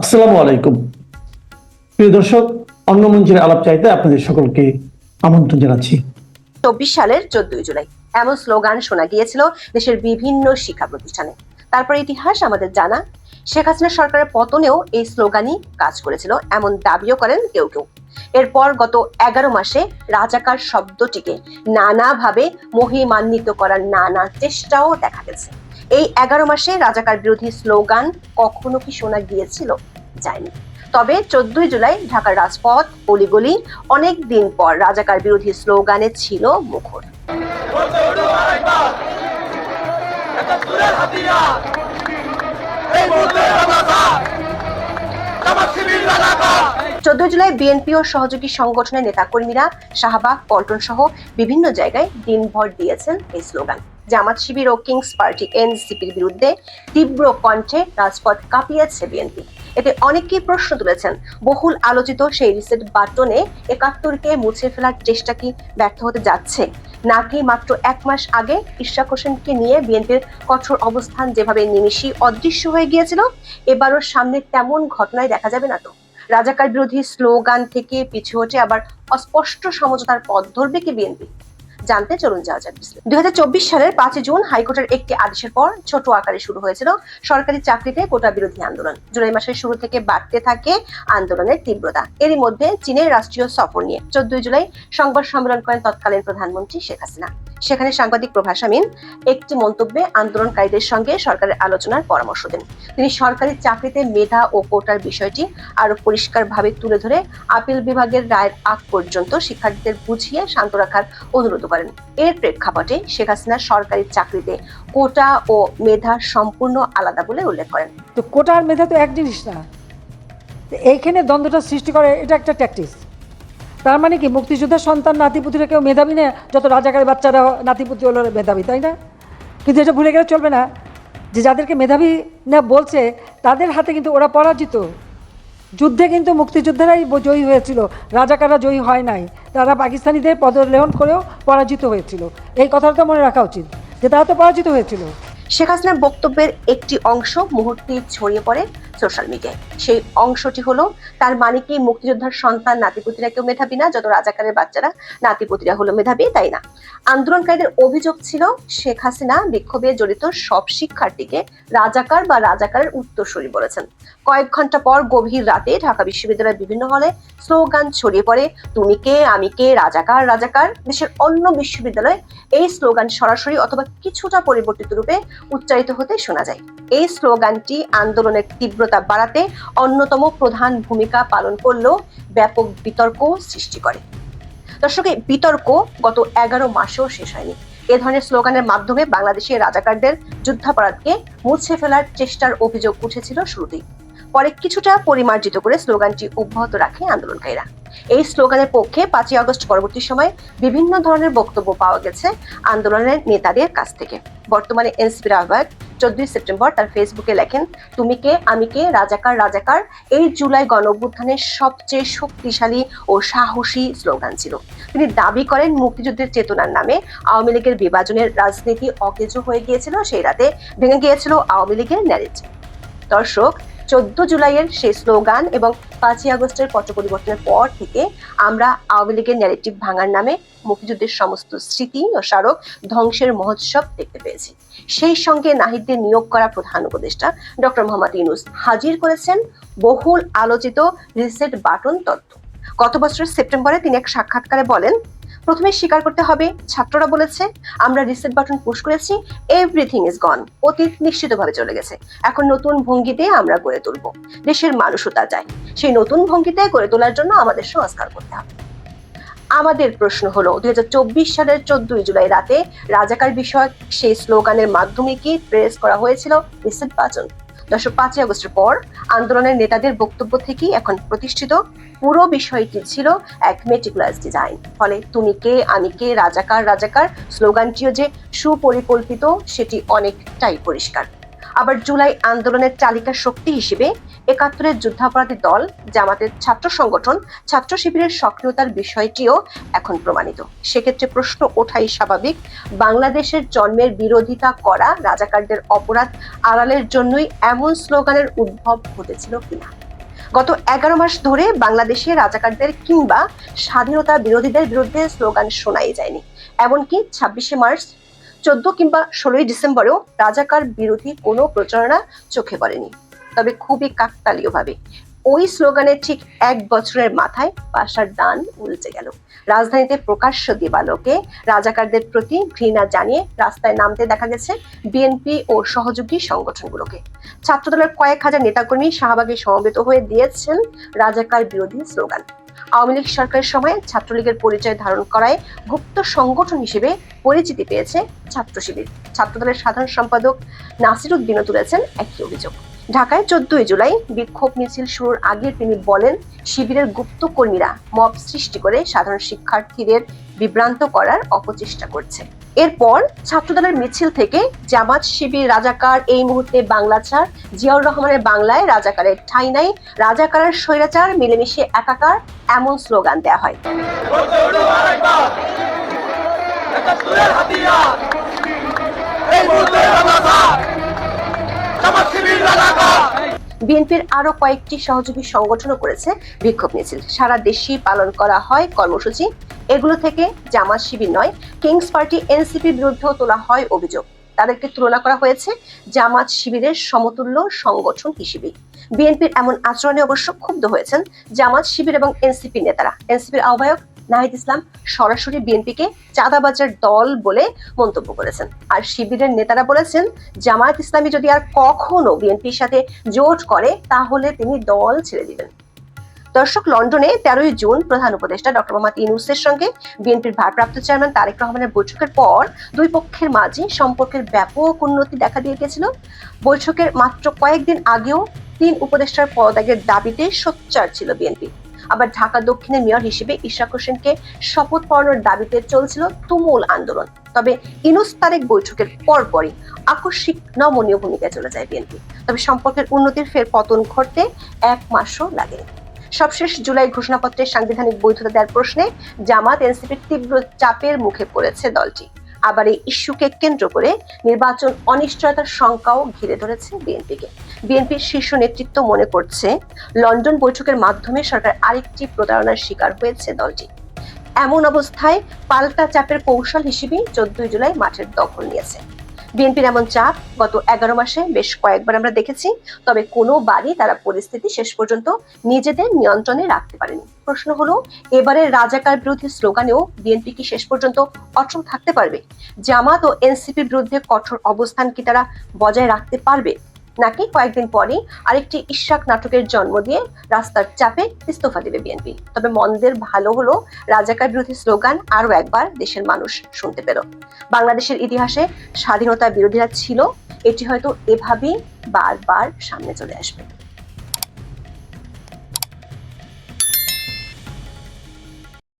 আসসালামু আলাইকুম। প্রিয় দর্শক অন্য মঞ্চের আলাপ চাইতে আপনাদের সকলকে আমন্ত্রণ জানাচ্ছি। চব্বিশ সালের চোদ্দই জুলাই, এমন স্লোগান শোনা গিয়েছিল দেশের বিভিন্ন শিক্ষা প্রতিষ্ঠানে। তারপর ইতিহাস আমাদের জানা। শেখ হাসিনা সরকারের পতনেও এই স্লোগানই কাজ করেছিল, এমন দাবিও করেন কেউ কেউ। এরপর গত এগারো মাসে রাজাকার শব্দটিকে নানাভাবে মহিমান্বিত করার নানা চেষ্টাও দেখা গেছে। এই এগারো মাসে রাজাকার বিরোধী স্লোগান কখনো কি শোনা গিয়েছিল? যায়নি। তবে চোদ্দই জুলাই ঢাকার রাজপথ, অলিগলি, অনেক দিন পর রাজাকার বিরোধী স্লোগানে ছিল মুখর। চোদ্দই জুলাই বিএনপি ও সহযোগী সংগঠনের নেতাকর্মীরা শাহবাগ পল্টন সহ বিভিন্ন জায়গায় দিনভর দিয়েছেন এই স্লোগান। জামাত শিবির ও কিংস পার্টি এনসিপির বিরুদ্ধে তীব্র কণ্ঠে রাজপথ কাঁপিয়েছে বিএনপি। এতে অনেকেই প্রশ্ন তুলেছেন, বহুল আলোচিত সেই রিসেট বাটনে একাত্তরকে মুছে ফেলার চেষ্টা কি ব্যর্থ হতে যাচ্ছে? নাকি মাত্র এক মাস আগে ইশরাক হোসেনকে নিয়ে বিএনপির কঠোর অবস্থান যেভাবে নিমিষই অদৃশ্য হয়ে গিয়েছিল, এবারও সামনে তেমন ঘটনায় দেখা যাবে না তো? রাজাকার বিরোধী স্লোগান থেকে পিছু হটে আবার অস্পষ্ট সমঝোতার পথ ধরবে কি বিএনপি? জানতে চলুন যাওয়া যাক। দুই সালের পাঁচই জুন হাইকোর্টের একটি আদেশের পর ছোট আকারে শুরু হয়েছিল সরকারি চাকরিতে কোটা বিরোধী আন্দোলন। জুলাই মাসের শুরু থেকে বাড়তে থাকে আন্দোলনের তীব্রতা। এরই মধ্যে চীনের রাষ্ট্রীয় সফর নিয়ে চোদ্দই জুলাই সংবাদ সম্মেলন করেন তৎকালীন প্রধানমন্ত্রী শেখ হাসিনা। সেখানে সাংবাদিক প্রভাস আমিন একটি মন্তব্যে আন্দোলনকারীদের সঙ্গে সরকারের আলোচনার পরামর্শ দেন। তিনি সরকারি চাকরিতে মেধা ও কোটার বিষয়টি আরও পরিষ্কারভাবে তুলে ধরে আপিল বিভাগের রায়ের আগ পর্যন্ত শিক্ষার্থীদের বুঝিয়ে শান্ত রাখার অনুরোধ করেন। এর প্রেক্ষাপটে শেখ হাসিনা সরকারি চাকরিতে কোটা ও মেধা সম্পূর্ণ আলাদা বলে উল্লেখ করেন। তো কোটা আর মেধা তো এক জিনিস না। এইখানে দ্বন্দ্বটা সৃষ্টি করে, এটা একটা ট্যাকটিস তার মানে কি, মুক্তিযোদ্ধার সন্তান নাতিপুতিরা কেউ মেধাবী না? যত রাজাকারের বাচ্চারা নাতিপুতি হলো মেধাবী, তাই না? কিন্তু এটা ভুলে গেলে চলবে না যে যাদেরকে মেধাবী না বলছে, তাদের হাতে কিন্তু ওরা পরাজিত। যুদ্ধে কিন্তু মুক্তিযোদ্ধারাই জয়ী হয়েছিল, রাজাকাররা জয়ী হয় নাই। তারা পাকিস্তানিদের পদলেহন করেও পরাজিত হয়েছিল। এই কথাটা তো মনে রাখা উচিত, যে তারা তো পরাজিত হয়েছিল। শেখ হাসিনার বক্তব্যের একটি অংশ মুহূর্তে ছড়িয়ে পড়ে। সোশ্যাল মিডিয়ায় সেই অংশটি হলো তার মানে কি মুক্তিযোদ্ধার সন্তান নাতিপুতিরা কেউ মেধাবী না, যত রাজাকারের বাচ্চারা নাতিপুতিরা হলো মেধাবী, তাই না? আন্দোলনকারীদের অভিযোগ ছিল, শেখ হাসিনা বিক্ষোভে জড়িত সব শিক্ষার্থীকে রাজাকার বা রাজাকারের উত্তরসূরি বলেছেন। কয়েক ঘণ্টা পর গভীর রাতে ঢাকা বিশ্ববিদ্যালয়ের বিভিন্ন হলে স্লোগান ছড়িয়ে পড়ে, তুমি কে, আমি কে, রাজাকার রাজাকার? দেশের অন্য বিশ্ববিদ্যালয়ে এই স্লোগান সরাসরি অথবা কিছুটা পরিবর্তিত রূপে উচ্চারিত হতে শোনা যায়। এই স্লোগানটি আন্দোলনের তীব্রতা বাড়াতে অন্যতম প্রধান ভূমিকা পালন করলেও ব্যাপক বিতর্ক সৃষ্টি করে। দর্শক বিতর্ক গত এগারো মাসেও শেষ হয়নি। এ ধরনের স্লোগানের মাধ্যমে বাংলাদেশের রাজাকারদের যুদ্ধাপরাধকে মুছে ফেলার চেষ্টার অভিযোগ উঠেছিল শুরুতেই। পরে কিছুটা পরিমার্জিত করে স্লোগানটি অব্যাহত রাখে আন্দোলনকারীরা। এই স্লোগানের পক্ষে পাঁচই আগস্ট পরবর্তী সময়ে বিভিন্ন ধরনের বক্তব্য পাওয়া গেছে আন্দোলনের নেতাদের কাছ থেকে। বর্তমানে এনসিপির আহ্বায়ক চোদ্দই সেপ্টেম্বর তার ফেসবুকে লেখেন, তুমি কে, আমি কে, রাজাকার রাজাকার? এই জুলাই গণ সবচেয়ে শক্তিশালী ও সাহসী স্লোগান ছিল। তিনি দাবি করেন, মুক্তিযুদ্ধের চেতনার নামে আওয়ামী লীগের বিভাজনের রাজনীতি অকেজো হয়ে গিয়েছিল, সেই রাতে ভেঙে গিয়েছিল আওয়ামী লীগের ন্যারেটিভ। দর্শক চোদ্দ জুলাইয়ের সেই স্লোগান এবং পাঁচই আগস্টের পট পরিবর্তনের পর থেকে আমরা আওয়ামী লীগের ন্যারেটিভ ভাঙার নামে মুক্তিযুদ্ধের সমস্ত স্মৃতি ও স্মারক ধ্বংসের মহোৎসব দেখতে পেয়েছি। সেই সঙ্গে নাহিদদের নিয়োগ করা প্রধান উপদেষ্টা ডক্টর মোহাম্মদ ইউনুস হাজির করেছেন বহুল আলোচিত রিসেট বাটন তথ্য। গত বছরের সেপ্টেম্বরে তিনি এক সাক্ষাৎকারে বলেন প্রথমে স্বীকার করতে হবে, ছাত্ররা বলেছে, আমরা রিসেট বাটন পুশ করেছি এভরিথিং ইজ গন অতীত নিশ্চিতভাবে চলে গেছে। এখন নতুন ভঙ্গিতে আমরা গড়ে তুলব। দেশের মানুষও তা চায়। সেই নতুন ভঙ্গিতে গড়ে তোলার জন্য আমাদের সংস্কার করতে হবে। আমাদের প্রশ্ন হলো, দুই হাজার চব্বিশ সালের চোদ্দই জুলাই রাতে রাজাকার বিষয়ক সেই স্লোগানের মাধ্যমে কি প্রেস করা হয়েছিল? রিসেট বাটন দর্শক পাঁচই আগস্টের পর আন্দোলনের নেতাদের বক্তব্য থেকেই এখন প্রতিষ্ঠিত পুরো বিষয়টি ছিল এক মেটিকুলাস ডিজাইন ফলে তুমি কে আমি কে রাজাকার রাজাকার, স্লোগানটিও যে সুপরিকল্পিত, সেটি অনেকটাই পরিষ্কার। আবার জুলাই আন্দোলনের চালিকা শক্তি হিসেবে একাত্তরের যুদ্ধাপরাধী দল, জামাতের ছাত্র সংগঠন, ছাত্র শিবিরের সক্রিয়তার বিষয়টিও এখন প্রমাণিত। সেক্ষেত্রে প্রশ্ন ওঠাই স্বাভাবিক, বাংলাদেশের জন্মের বিরোধিতা করা রাজাকারদের অপরাধ আড়ালের জন্যই এমন স্লোগানের উদ্ভব ঘটেছিল কিনা? গত এগারো মাস ধরে বাংলাদেশে রাজাকারদের কিংবা স্বাধীনতা বিরোধীদের বিরুদ্ধে স্লোগান শোনাই যায়নি। এমনকি ছাব্বিশে মার্চ চোদ্দ কিংবা ষোলোই ডিসেম্বরেও রাজাকার বিরোধী কোনো প্রচারণা চোখে পড়েনি। তবে খুবই কাকতালীয়ভাবে। ওই স্লোগানের ঠিক এক বছরের মাথায় বাসার দান উল্টে গেল। রাজধানীতে প্রকাশ্য দিবালোকে রাজাকারদের প্রতি ঘৃণা জানিয়ে রাস্তায় নামতে দেখা গেছে বিএনপি ও সহযোগী সংগঠনগুলোকে। ছাত্রদলের কয়েক হাজার নেতাকর্মী শাহবাগে সমবেত হয়ে দিয়েছেন রাজাকার বিরোধী স্লোগান। আওয়ামী লীগ সরকারের সময় ছাত্রলীগের পরিচয় ধারণ করায় গুপ্ত সংগঠন হিসেবে পরিচিতি পেয়েছে ছাত্র শিবির ছাত্রদলের সাধারণ সম্পাদক নাসির উদ্দিনও তুলেছেন একই অভিযোগ। ঢাকায় চোদ্দই জুলাই বিক্ষোভ মিছিল শুরুর আগে তিনি বলেন, শিবিরের গুপ্ত কর্মীরা মব সৃষ্টি করে সাধারণ শিক্ষার্থীদের বিভ্রান্ত করার অপচেষ্টা করছে। এরপর ছাত্রদলের মিছিল থেকে জামাত শিবির রাজাকার এই মুহূর্তে বাংলা ছাড়। জিয়াউর রহমানের বাংলায় রাজাকারের ঠাঁই নাই। রাজাকারের স্বৈরাচার, মিলেমিশে একাকার, এমন স্লোগান দেয়া হয়। বিএনপির আরও কয়েকটি সহযোগী সংগঠনও করেছে বিক্ষোভ মিছিল। সারা দেশেই পালন করা হয় কর্মসূচি। এগুলো থেকে জামাত শিবির নয়, কিংস পার্টি, এনসিপির বিরুদ্ধেও তোলা হয় অভিযোগ। তাদেরকে তুলনা করা হয়েছে জামাত শিবিরের সমতুল্য সংগঠন হিসেবে। বিএনপির এমন আচরণে অবশ্য ক্ষুব্ধ হয়েছেন জামাত শিবির এবং এনসিপি নেতারা। এনসিপির আহ্বায়ক নাহিদ ইসলাম সরাসরি বিএনপিকে চাঁদাবাজার দল বলে মন্তব্য করেছেন। আর শিবিরের নেতারা বলেছেন, জামায়াত ইসলামী যদি আর কখনো বিএনপির সাথে জোট করে, তাহলে তিনি দল ছেড়ে দিবেন। দর্শক, লন্ডনে তেরোই জুন প্রধান উপদেষ্টা ডক্টর মোহাম্মদ ইউনুসের সঙ্গে বিএনপির ভারপ্রাপ্ত চেয়ারম্যান তারেক রহমানের বৈঠকের পর দুই পক্ষের মাঝে সম্পর্কের ব্যাপক উন্নতি দেখা দিয়ে গেছিল বৈঠকের মাত্র কয়েকদিন আগেও তিন উপদেষ্টার পদত্যাগের দাবিতে সোচ্চার ছিল বিএনপি। আবার ঢাকা দক্ষিণের মেয়র হিসেবে ইশরাক হোসেনকে শপথ পড়ানোর দাবিতে চলছিল তুমুল আন্দোলন। তবে ইনুস তারেক বৈঠকের পরপরই আকস্মিক নমনীয় ভূমিকায় চলে যায় বিএনপি। তবে সম্পর্কের উন্নতির ফের পতন ঘটতে এক মাসও লাগেনি। সবশেষ জুলাই ঘোষণাপত্রের সাংবিধানিক বৈধতা দেওয়ার প্রশ্নে জামাত এনসিপির তীব্র চাপের মুখে পড়েছে দলটি। আবার এই ইস্যুকে কেন্দ্র করে নির্বাচন অনিশ্চয়তার শঙ্কাও ঘিরে ধরেছে বিএনপিকে। বিএনপির শীর্ষ নেতৃত্ব মনে করছে, লন্ডন বৈঠকের মাধ্যমে সরকার আরেকটি প্রতারণার শিকার হয়েছে দলটি। এমন অবস্থায় পাল্টা চাপের কৌশল হিসেবে চোদ্দই জুলাই মাঠের দখল নিয়েছে। বিএনপির এমন চাপ গত এগারো মাসে বেশ কয়েকবার আমরা দেখেছি, তবে কোনোবারই তারা পরিস্থিতি শেষ পর্যন্ত নিজেদের নিয়ন্ত্রণে রাখতে পারেনি। প্রশ্ন হলো, এবারে রাজাকার বিরোধী স্লোগানেও বিএনপি কি শেষ পর্যন্ত অচল থাকতে পারবে? জামাত ও এনসিপির বিরুদ্ধে কঠোর অবস্থান কি তারা বজায় রাখতে পারবে? নাকি কয়েকদিন পরেই আরেকটি ইশাক নাটকের জন্ম দিয়ে রাস্তার চাপে ইস্তফা দেবে বিএনপি। তবে মন্দের ভালো হলো রাজাকার বিরোধী স্লোগান আরও একবার দেশের মানুষ শুনতে পেল। বাংলাদেশের ইতিহাসে স্বাধীনতা বিরোধীরা ছিল, এটি হয়তো এভাবেই বারবার সামনে চলে আসবে।